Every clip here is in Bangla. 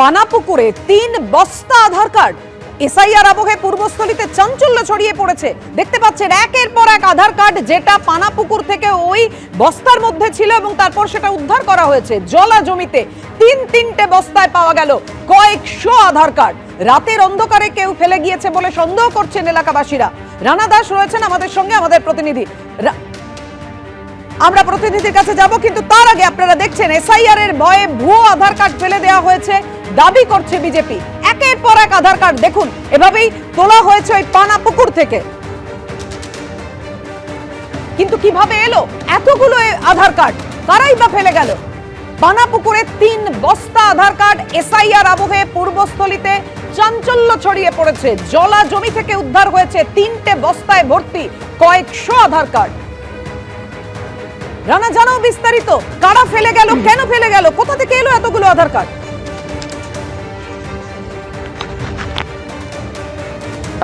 পানাপুকুরে তিন বস্তা আধার কার্ড। এসআইআর আবহে পূর্বস্থলীতে চাঞ্চল্য ছড়িয়ে পড়েছে। দেখতে পাচ্ছেন, একের পর এক আধার কার্ড যেটা পানাপুকুর থেকে ওই বস্তার মধ্যে ছিল এবং তারপর সেটা উদ্ধার করা হয়েছে। জলা জমিতে তিন তিনটে বস্তায় পাওয়া গেল কয়েকশো আধার কার্ড। রাতের অন্ধকারে কেউ ফেলে গিয়েছে বলে সন্দেহ করছেন এলাকাবাসীরা। রানা দাস রয়েছেন আমাদের সঙ্গে, আমাদের প্রতিনিধি। আমরা প্রতিনিধির কাছে যাব, কিন্তু তার আগে আপনারা দেখছেন, এসআইআর এর ভয়ে ভুয়ো আধার কার্ড ফেলে দেওয়া হয়েছে। দাবি করছে বিজেপি একের পর এক আধার কার্ড দেখুন। এভাবেই তোলা হয়েছে ওই পানা পুকুর থেকে। কিন্তু কীভাবে এলো? এতগুলো আধার কার্ড, কারাই বা ফেলে গেল? পানা পুকুরে তিন বস্তা আধার কার্ড এসআইআর আবহে পূর্বস্থলীতে চাঞ্চল্য ছড়িয়ে পড়েছে। জলা জমি থেকে উদ্ধার হয়েছে তিনটে বস্তায় ভর্তি কয়েকশো আধার কার্ড। রানা, জানাও বিস্তারিত। কারা ফেলে গেল, কেন ফেলে গেল? কোথা থেকে এলো এতগুলো আধার কার্ড?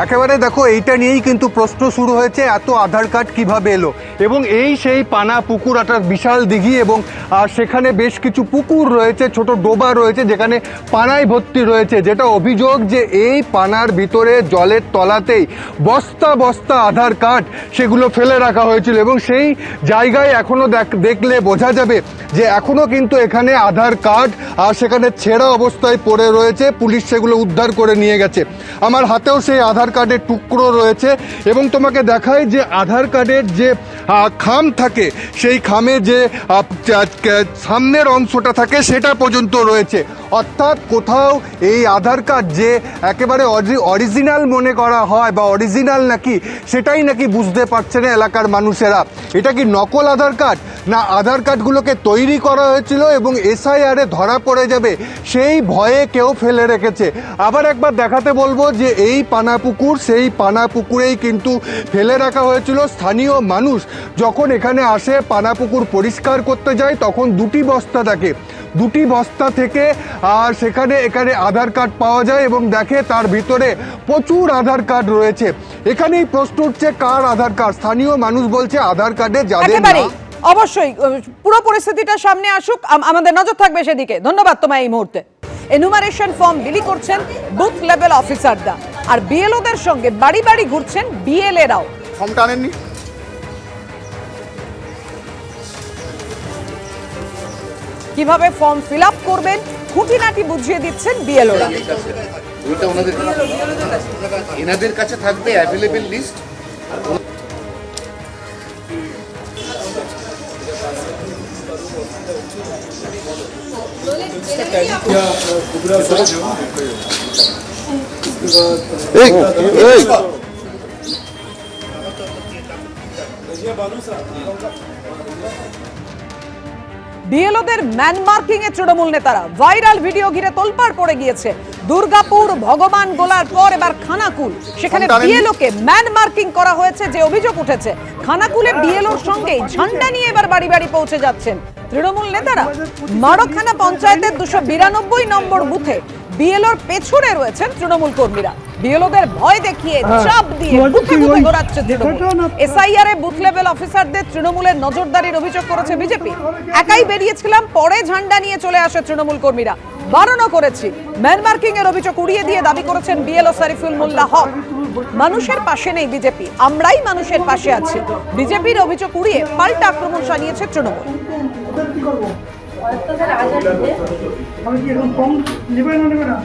একেবারে দেখো এইটা নিয়েই কিন্তু প্রশ্ন শুরু হয়েছে, এত আধার কার্ড কীভাবে এলো? এবং এই সেই পানা পুকুর, একটা বিশাল দিঘি এবং সেখানে বেশ কিছু পুকুর রয়েছে, ছোট ডোবা রয়েছে, যেখানে পানায় ভর্তি রয়েছে, যেটা অভিযোগ যে এই পানার ভিতরে জলের তলাতেই বস্তা বস্তা আধার কার্ড সেগুলো ফেলে রাখা হয়েছিল এবং সেই জায়গায় এখনও দেখ- দেখলে বোঝা যাবে যে এখনও কিন্তু এখানে আধার কার্ড আর সেখানে ছেঁড়া অবস্থায় পড়ে রয়েছে, পুলিশ সেগুলো উদ্ধার করে নিয়ে গেছে। আমার হাতেও সেই আধার কার্ডের টুকরো রয়েছে এবং তোমাকে দেখায় যে আধার কার্ডের যে খাম থাকে, সেই খামে যে সামনের অংশটা থাকে, সেটা পর্যন্ত রয়েছে। অর্থাৎ কোথাও এই আধার কার্ড যে একেবারে অরিজিনাল মনে করা হয় বা অরিজিনাল নাকি, সেটাই নাকি বুঝতে পারছে না এলাকার মানুষেরা। এটা কি নকল আধার কার্ড? না আধার কার্ডগুলোকে তৈরি করা হয়েছিল এবং এসআইআরে ধরা পড়ে যাবে, সেই ভয়ে কেউ ফেলে রেখেছে। আবার একবার দেখাতে বলব যে এই পানা পুকুর, সেই পানা পুকুরেই কিন্তু ফেলে রাখা হয়েছিল স্থানীয় মানুষ। যখন এখানে আসে, পানা পুকুর পরিষ্কার করতে যায়, তখন দুটি বস্তা থাকে। দুটি বস্তা থেকে, আর সেখানে এখানে আধার কার্ড পাওয়া যায় এবং দেখে তার ভিতরে প্রচুর আধার কার্ড রয়েছে। এখানেই প্রশ্ন উঠছে, কার আধার কার্ড? স্থানীয় মানুষ বলছে, আধার কার্ডে যাদের অবশ্যই পুরো পরিস্থিতিটা সামনে আসুক, আম- আমাদের নজর থাকবে সেদিকে। ধন্যবাদ তোমায় এই মুহূর্তে। এনুমারেশন ফর্ম বিলি করছেন বুথ লেভেল অফিসাররা আর বিএলওদের সঙ্গে বাড়ি বাড়ি ঘুরছেন বিএলএরাও ফর্মটা আনেননি কীভাবে ফর্ম ফিল আপ করবেন খুঁটিনাটি বুঝিয়ে দিচ্ছেন বিএলওরা ওইটা ওনাদের এনাদের কাছে থাকবে অ্যাভেলেবেল লিস্ট বিএলওদের ম্যান মার্কিং এ তৃণমূল নেতারা। ভাইরাল ভিডিও ঘিরে তোলপাড় পড়ে গিয়েছে। দুর্গাপুর ভগবান গোলার পর এবার খানাকুল। সেখানে ফোন টানেননি? কে ম্যান মার্কিং করা হয়েছে যে অভিযোগ উঠেছে। খানাকুলে বিএলওর সঙ্গে ঝান্ডা নিয়ে এবার বাড়ি বাড়ি পৌঁছে যাচ্ছেন। তৃণমূল নেতারা মারখানা পঞ্চায়েতের দুশো বিরানব্বই নম্বর বুথে বিএলওর পেছনে রয়েছেন তৃণমূল কর্মীরা। বিএলওদের ভয় দেখিয়ে চাপ দিয়ে বুথে বুথে ঘোরাচ্ছে তৃণমূল। এসআইআর এ বুথ লেভেল অফিসারদের তৃণমূলের নজরদারির অভিযোগ করেছে বিজেপি। একাই বেরিয়েছিলাম পরে ঝান্ডা নিয়ে চলে আসে তৃণমূল কর্মীরা। বারণও করেছি। ম্যান মার্কিং এর অভিযোগ উড়িয়ে দিয়ে দাবি করেছেন বিএলও সারিফুল মোল্লা হক। মানুষের পাশে নেই বিজেপি আমরাই মানুষের পাশে আছি। বিজেপির অভিযোগ উড়িয়ে পাল্টা আক্রমণ চালিয়েছে তৃণমূল। আমি কি এরকম কম নেবে না নেবে না?